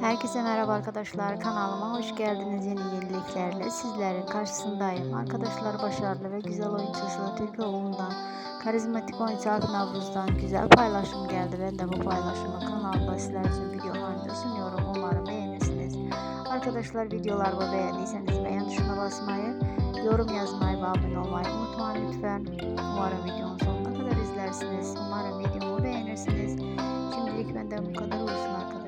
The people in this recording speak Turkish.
Herkese merhaba arkadaşlar. Kanalıma hoş geldiniz. Yeni yeniliklerle sizlerin karşısındayım. Arkadaşlar başarılı ve güzel oyuncu Sıla Türkoğlu'ndan, karizmatik oyuncu Akın Avruz'dan güzel paylaşım geldi. Ben de bu paylaşımı kanalda sizler için video halinde sunuyorum. Umarım beğenirsiniz. Arkadaşlar videolarımı beğendiyseniz beğen tuşuna basmayı, yorum yazmayı ve abone olmayı unutmayın lütfen. Umarım videomun sonuna kadar izlersiniz. Umarım videomu beğenirsiniz. Şimdilik benden bu kadar olsun arkadaşlar.